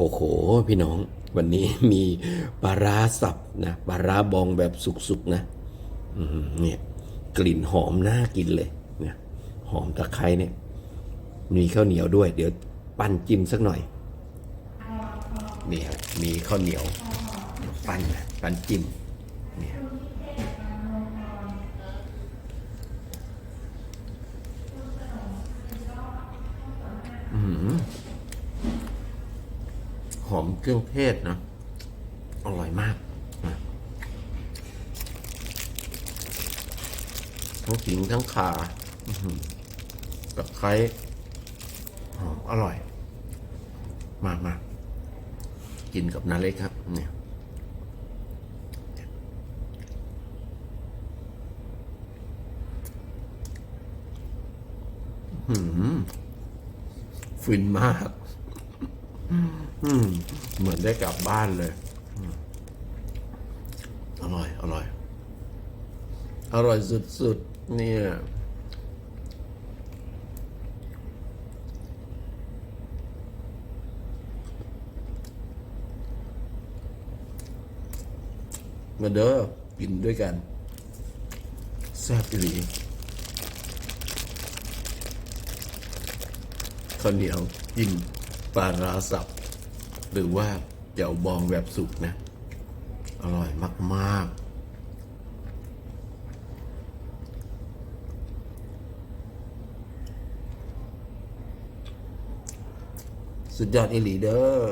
โอ้โห พี่น้อง วันนี้มีปลาร้าสับนะปลาร้าบองแบบสุกๆนะเนี่ยกลิ่นหอมน่ากินเลยเนี่ยหอมตะไคร้เนี่ย มีข้าวเหนียวด้วย เดี๋ยวปั้นจิ้มสักหน่อยนี่ครับมีข้าวเหนียวเดี๋ยวปั้นนะปั้นจิ้มเนี่ยอื้อ หอมเครื่องเทศนะ อร่อยมากนะทั้งขิงทั้งข่าอื้อหือตะไคร้หอมอร่อย มากมากกินกับน้าเล็กครับ เนี่ยฟินมาก อืม เหมือนได้กลับบ้านเลยอร่อย อร่อย อร่อยสุดๆเนี่ยมาเด้อกินด้วยกันแซ่บอีหลีข้าวเหนียวกิน ปลาราสับ หรือว่าเจียวบองแบบสุกนะ อร่อยมากๆสุดยอดอีหลีเด้อ